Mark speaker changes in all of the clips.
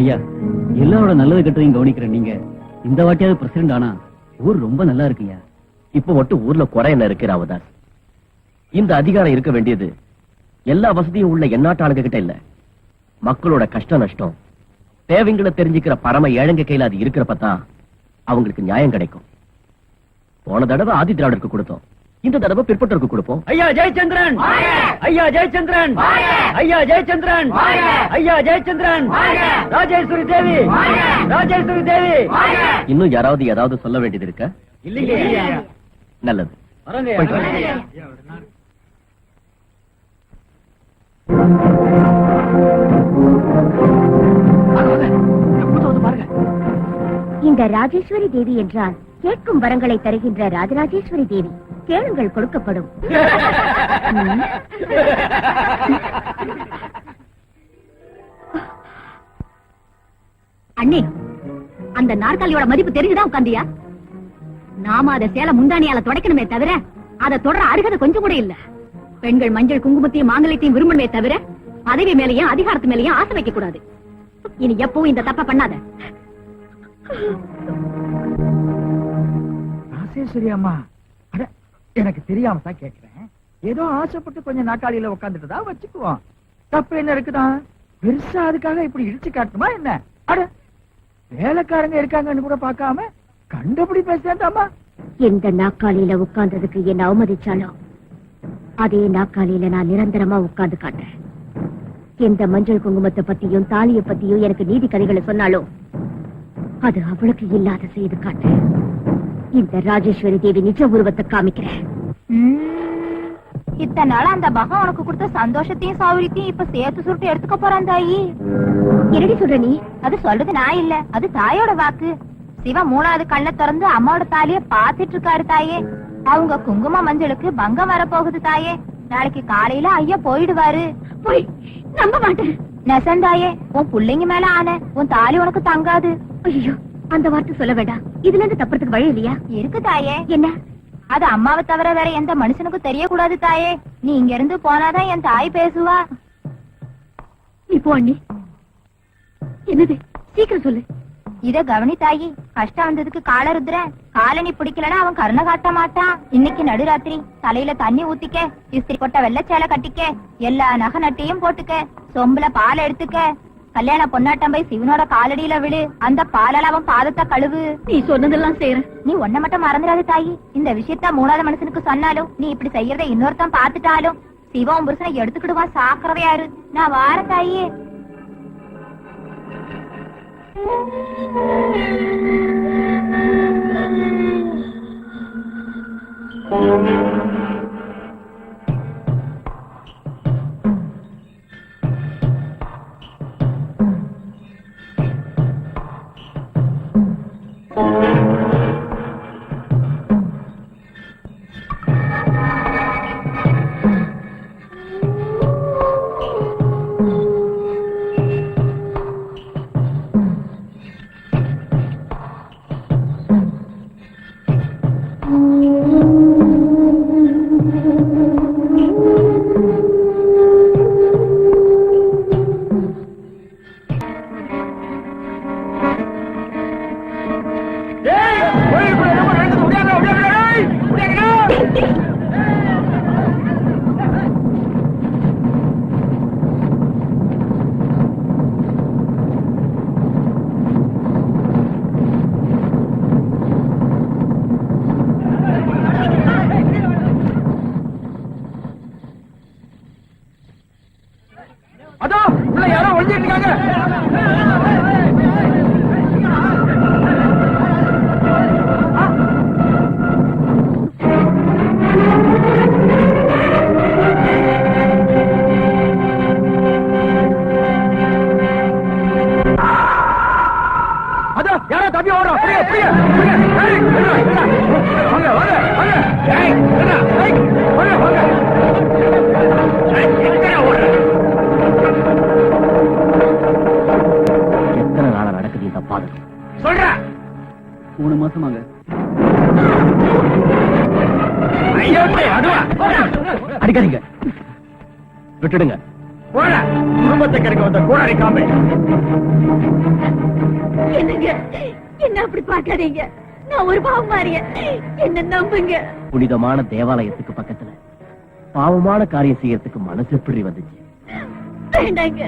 Speaker 1: ஐயா எல்லாரோட நல்லது கெட்டதையும் கவனிக்கிறேன் நீங்க இந்த வாட்டியாவது பிரசிடண்ட் ஆனா ஊர் ரொம்ப நல்லா இருக்குயா
Speaker 2: இப்ப மட்டும் ஊர்ல குறை என்ன இருக்கு ராமதாஸ் இந்த அதிகாரம் இருக்க வேண்டியது எல்லா வசதியும் உள்ள எந்நாட்டு ஆளுங்க கிட்ட இல்ல. மக்களோட கஷ்ட நஷ்டம் தேவைங்களை தெரிஞ்சுக்கிற பரம ஏழைங்க கையில அது இருக்கிறப்ப தான் அவங்களுக்கு நியாயம் கிடைக்கும். போன தடவை ஆதி திராவிடருக்கு கொடுத்தோம். இந்த தடவை பிற்பட்டருக்கு கொடுப்போம்.
Speaker 1: ஐயா ஜெயச்சந்திரன்! ஐயா ஜெயச்சந்திரன்! ஐயா ஜெயச்சந்திரன்! ஐயா ஜெயச்சந்திரன்! ராஜேஸ்வரி தேவி! ராஜேஸ்வரி தேவி!
Speaker 2: இன்னும் யாராவது ஏதாவது சொல்ல வேண்டியது இருக்க? நல்லது.
Speaker 3: இந்த ராஜேஸ்வரி தேவி என்றால் கேட்கும் வரங்களை தருகின்ற ராஜராஜேஸ்வரி தேவி. கேளுங்கள் கொடுக்கப்படும். அண்ணி அண்ணே அந்த நாற்காலியோட மதிப்பு தெரிஞ்சுதான் உட்காந்தியா நாம அத சேல முந்தானியால துடைக்கணுமே தவிர அதை தொடர அருகதை கொஞ்சம் கூட இல்ல. பெண்கள் மஞ்சள் குங்குமத்தையும் மாங்கல்யத்தையும் விரும்பணுமே தவிர பதவி மேலயும் அதிகாரத்து மேலயும் ஆசை வைக்க கூடாது. இனி எப்பவும் இந்த தப்ப பண்ணாத.
Speaker 4: ராசேஸ்வரி அம்மா எனக்கு தெரியாம தான் கேக்குறேன். ஏதோ ஆசைப்பட்டு கொஞ்சம் நாக்காளியில உட்காந்துட்டு தான் வச்சுக்குவோம். தப்பு என்ன இருக்குதான் பெருசா அதுக்காக இப்படி இடிச்சு காட்டணுமா என்ன? அட வேலைக்காரங்க இருக்காங்கன்னு கூட பாக்காம கண்டுபிடி பேசாண்டாமா
Speaker 3: எந்த நாக்காளியில உட்கார்ந்ததுக்கு என்ன அவமதிச்சாலும் அதே நாக்காளியில நான் நிரந்தரமா உட்கார்ந்து காட்டுறேன். எந்த மஞ்சள் குங்குமத்தை பத்தியும் தாலியை பத்தியும் எனக்கு நீதி கதைகளை சொன்னாலும் அது அவளுக்கு இல்லாத செய்து காட்டுறேன். இந்த ராஜேஸ்வரி தேவி நிஜ உருவத்தை காமிக்கிறேன்.
Speaker 5: இத்தனை நாள் அந்த பகம் உனக்கு கொடுத்த சந்தோஷத்தையும் சௌரியத்தையும் இப்ப சேர்த்து சுருட்டு எடுத்துக்க போறான் தாயி.
Speaker 3: என்னடி சொல்ற நீ?
Speaker 5: அது சொல்றது நான் இல்ல. அது தாயோட வாக்கு. சிவா மூணாவது கண்ணை திறந்து அம்மாவோட தாலிய பாத்துட்டு இருக்காரு தாயே. அவங்க குங்கும மஞ்சளுக்கு பங்கம் வரப்போகுது தாயே. நாளைக்கு காலையில ஐயா போயிடுவாரு.
Speaker 3: போய் நம்ப மாட்டேன்.
Speaker 5: நெசந்தாயே உன் புள்ளைங்க மேல ஆன உன் தாலி உனக்கு தங்காது.
Speaker 3: ஐயோ. அந்த வார்த்தை சொல்ல வேண்டாம். இதுல இருந்து தப்புறதுக்கு வழி இல்லையா?
Speaker 5: இருக்கு தாயே.
Speaker 3: என்ன?
Speaker 5: அது அம்மாவை தவிர வேற எந்த மனுஷனுக்கும் தெரியக்கூடாது தாயே. நீ இங்க இருந்து போனாதான் என் தாய் பேசுவா.
Speaker 3: நீ போ அண்ணி என்னது? சீக்கிரம் சொல்லு.
Speaker 5: இத கவனி தாயி. கஷ்டம் வந்ததுக்கு கால ருத்ரன் காலனி பிடிக்கலன்னா அவன் கருணை காட்ட மாட்டான். இன்னைக்கு நடுராத்திரி. தலையில தண்ணி ஊத்திக்க இஸ்திரி போட்ட வெள்ளச்சேலை கட்டிக்க எல்லா நகை நட்டையும் போட்டுக்க சொம்புல பால் எடுத்துக்க கல்யாண பொன்னாட்டம் போய் சிவனோட காலடியில விழு. அந்த பாலால அவன் பாதத்தை கழுவு.
Speaker 3: நீ சொன்னதெல்லாம் செய்யறேன்
Speaker 5: நீ ஒன்ன மட்டும் மறந்துடாத தாயி. இந்த விஷயத்த மூணாவது மனுஷனுக்கு சொன்னாலும் நீ இப்படி செய்யறத இன்னொருத்தன் பாத்துட்டாலும் சிவன் புருஷனை எடுத்துக்கிடுவான் சாக்கிறவையாரு நான் வார தாயே.
Speaker 4: அதோ
Speaker 2: பாதம்
Speaker 4: சொல்ற.
Speaker 1: மூணு மாசமாங்க.
Speaker 4: ஐயோ அதுவா
Speaker 2: அடிக்காதீங்க. விட்டுடுங்க. போட. குடும்பத்தை கிடைக்க வந்த கோடாரி காம்பே
Speaker 6: என்னங்க? என்ன அப்படி பார்க்காதீங்க? நான் ஒரு பாவம் மாறிய என்ன நம்புங்க?
Speaker 2: புனிதமான தேவாலயத்துக்கு பக்கத்துல பாவமான காரியம் செய்யறதுக்கு மனசு எப்படி வந்துச்சு?
Speaker 6: வேண்டாங்க.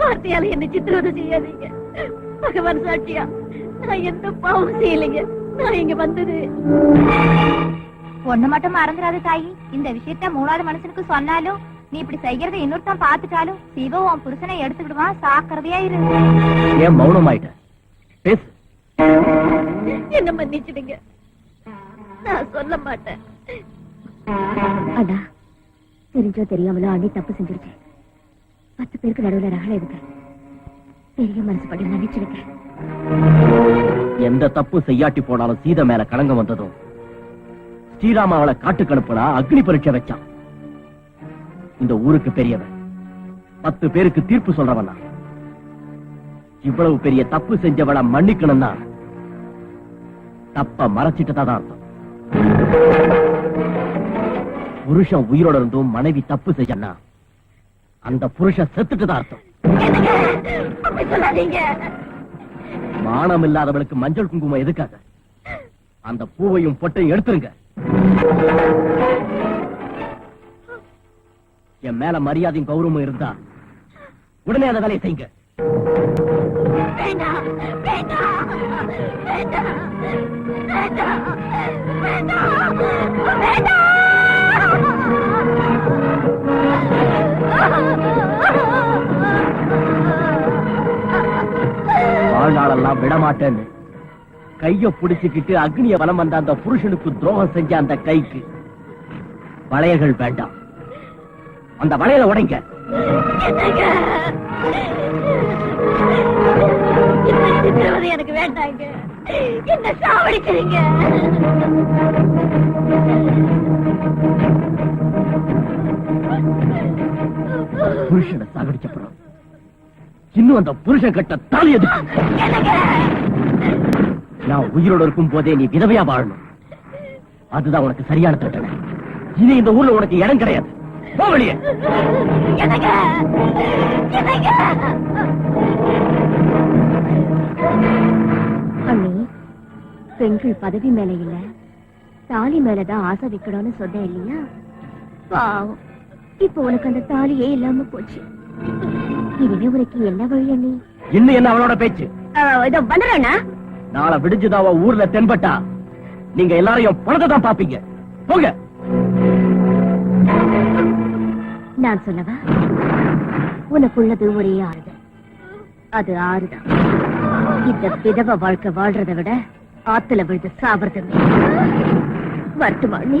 Speaker 6: வார்த்தையால என்ன சித்திரவதை செய்யாதீங்க. பகவான் சாட்சியா? நான் எந்த பாவம் செய்யலைங்க. நான் இங்க வந்தது.
Speaker 5: ஒண்ணு மட்டும் மறந்துடாத தாயி. இந்த விஷயத்த மூணாவது மனுஷனுக்கு சொன்னாலும் நீ இப்படி செய்யறத இன்னொருத்தன் பாத்துட்டாலும் சிவ உன் புருஷனை எடுத்துக்கிடுவான் சாக்கிரதையா இரு.
Speaker 2: ஏன் மௌனமாயிட்ட? பேசு.
Speaker 6: என்ன மன்னிச்சிடுங்க. நான் சொல்ல மாட்டேன். அண்ணா தெரிஞ்சோ தெரியாமலோ அண்ணி தப்பு செஞ்சிருக்கேன் பத்து பேருக்கு நடுவுல ரகல இருக்கு. பெரிய மனசு படி
Speaker 2: எந்த தப்பு செய்யாட்டி போனாலும் சீதை மேல கலங்க வந்ததும் ஸ்ரீராம அவளை காட்டுக்கு அனுப்புனா அக்னி பரீட்சை வச்சான். இந்த ஊருக்கு பெரியவன் பத்து பேருக்கு தீர்ப்பு சொல்றவனா. இவ்வளவு பெரிய தப்பு செஞ்சவளை மன்னிக்கணும்னா தப்ப மறைச்சிட்டதான் அர்த்தம். புருஷன் உயிரோட இருந்தும் மனைவி தப்பு செய்யனா அந்த புருஷன் செத்துட்டுதான் அர்த்தம்.
Speaker 6: அப்படி சொல்லாதீங்க.
Speaker 2: மானம் இல்லாதவளுக்கு மஞ்சள் குங்குமம் எதுக்காக? அந்த பூவையும் பொட்டையும் எடுத்துருங்க. என் மேல மரியாதையும் கௌரவமும் இருந்தா உடனே அந்த வேலையை செய்யுங்க.
Speaker 6: வேண்டாம் வேண்டாம் வேண்டாம் வேண்டாம் வேண்டாம்
Speaker 2: வாழ்நாளெல்லாம் விடமாட்டேன்னு கைய புடிச்சுக்கிட்டு அக்னிய வலம் வந்த அந்த புருஷனுக்கு துரோகம் செஞ்ச அந்த கைக்கு வளையல்கள் வேண்டாம். அந்த வளையலை உடைங்க.
Speaker 6: எனக்கு வேண்டாங்க. என்ன சாவடிக்கிறீங்க?
Speaker 2: புருஷனை சாகடிச்சப்புறம் இன்னும் அந்த புருஷன் கட்ட தாலி எதுக்கு? நான் உயிரோடு இருக்கும் போதே நீ விதவையா வாழணும். அதுதான் உனக்கு சரியான தண்டனை. இனி இந்த ஊர்ல உனக்கு இடம் கிடையாது.
Speaker 6: போவழிய அண்ணி பெண்கள் பதவி மேல இல்ல. தாலி மேலதான் ஆசை வைக்கணும்னு சொன்னேன் இல்லையா? பாவம். இப்ப உனக்கு அந்த தாலியே இல்லாம போச்சு. உனக்கு என்ன வழி அண்ணி?
Speaker 2: இன்னும் என்ன அவளோட பேச்சு?
Speaker 6: இதோ வந்துடுறேண்ணா.
Speaker 2: நாளை விடிஞ்சுதாவ ஊர்ல தென்பட்டா? நீங்க எல்லாரையும் பணத்தை தான் பாப்பீங்க. போங்க.
Speaker 6: நான் சொல்லவா? உனக்குள்ளது ஒரே ஆறுதல். அது ஆறுதான் இந்த விதவ வாழ்க்கை வாழ்றதை விட ஆத்துல விழுந்து சாவறது இல்லப்பா நீ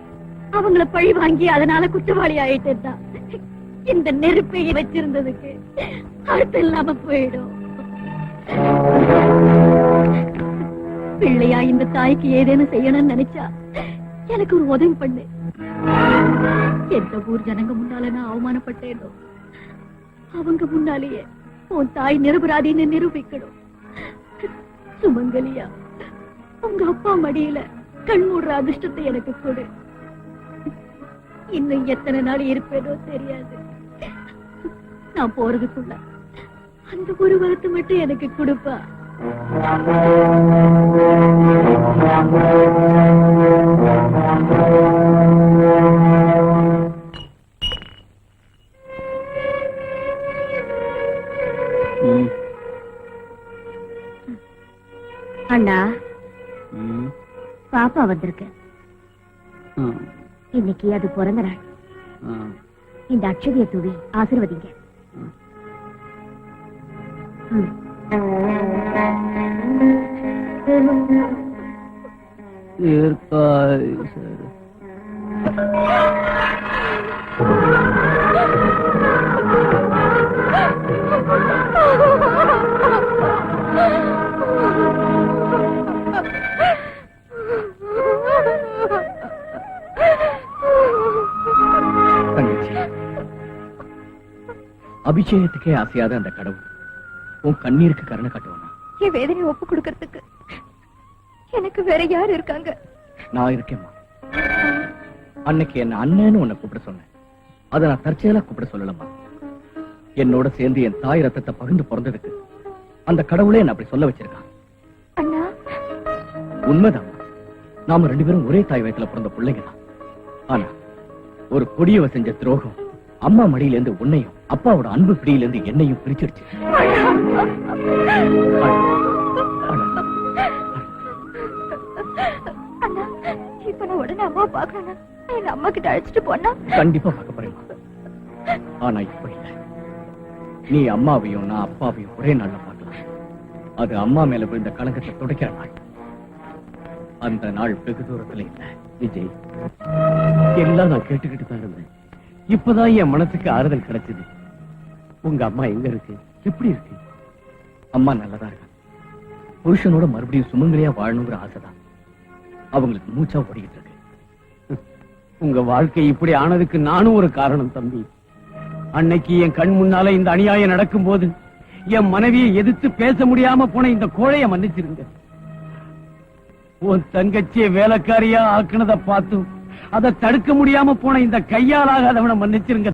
Speaker 6: பாவங்களை பழி வாங்கி அதனால குற்றவாளி ஆயிட்டா இந்த நெருப்பையை வச்சிருந்ததுக்கு அர்த்தம் இல்லாம போயிடும். பிள்ளையா இந்த தாய்க்கு ஏதேனும் செய்யணும்னு நினைச்சா எனக்கு ஒரு உதவி பண்ணு. எந்த ஊர் ஜனங்க முன்னால நான் அவமானப்பட்டேனோ அவங்க முன்னாலேயே உன் தாய் நிரபராதின்னு நிரூபிக்கணும். சுமங்கலியா உங்க அப்பா மடியில கண் மூடுற அதிர்ஷ்டத்தை எனக்கு கொடு. இன்னும் எத்தனை நாள் இருப்பேனோ தெரியாது. நான் போறதுக்குள்ள அந்த ஒரு வரத்தை மட்டும் எனக்கு கொடுப்பா. அண்ணா பாப்பா வந்திருக்கு.
Speaker 7: ஆ,
Speaker 6: இன்னைக்கு அது பிறந்த நாள். இந்த அக்ஷதிய தூவி ஆசிர்வதிங்க ம்.
Speaker 7: தீர்க்காய் சரி.
Speaker 8: அபிஷேகத்துக்கே ஆசையாத அந்த கடவுள். உன் கண்ணீருக்கு கருணை காட்டுவானா?
Speaker 9: என் வேதனை ஒப்பு கொடுக்கறதுக்கு எனக்கு வேற யார் இருக்காங்க?
Speaker 8: நான் இருக்கேம்மா. அன்னைக்கு என்ன அண்ணன்னு உன்னை கூப்பிட சொன்னேன். அதை நான் தற்செயலா கூப்பிட சொல்லலம்மா. என்னோட சேர்ந்து என் தாய் ரத்தத்தை பகிர்ந்து பிறந்ததுக்கு அந்த கடவுளே என்ன அப்படி சொல்ல வச்சிருக்கான்.
Speaker 9: அண்ணா.
Speaker 8: உண்மைதான் நாம ரெண்டு பேரும் ஒரே தாய் வயத்துல பிறந்த பிள்ளைங்க தான். ஆனா ஒரு கொடியவ செஞ்ச துரோகம் அம்மா மடியில இருந்து உன்னையும் அப்பாவோட அன்பு பிடியில இருந்து என்னையும்
Speaker 9: அம்மா கிட்ட அழைச்சிட்டு போனா?
Speaker 8: கண்டிப்பா பார்க்க போறேன் ஆனா இப்ப இல்ல. நீ அம்மாவையும் நான் அப்பாவையும் ஒரே நாள்ல பார்க்கலாம். அது அம்மா மேல விழுந்த கலங்கத்தை துடைக்கிற நாள். அந்த நாள் வெகு தூரத்துல இல்ல. விஜய் எல்லாம் நான் கேட்டுக்கிட்டு தான் இருந்தேன். இப்பதான் என் மனசுக்கு ஆறுதல் கிடைச்சது. உங்க அம்மா எங்க இருக்கு? எப்படி இருக்கு? அம்மா நல்லதா இருக்கா? புருஷனோட மறுபடியும் சுமங்கலியா வாழணுங்கிற ஆசைதான். அவங்களுக்கு மூச்சா ஓடிக்கிட்டு இருக்கு.
Speaker 10: உங்க வாழ்க்கை இப்படி ஆனதுக்கு நானும் ஒரு காரணம் தம்பி. அன்னைக்கு என் கண் முன்னால இந்த அநியாயம் நடக்கும்போது என் மனைவியை எதிர்த்து பேச முடியாம போன இந்த கோழைய மன்னிச்சிருங்க. உன் தங்கச்சியை வேலைக்காரியா ஆக்குனத பார்த்து அதை தடுக்க முடியாம போன இந்த கையாலாகாதவனை மன்னிச்சிருங்க.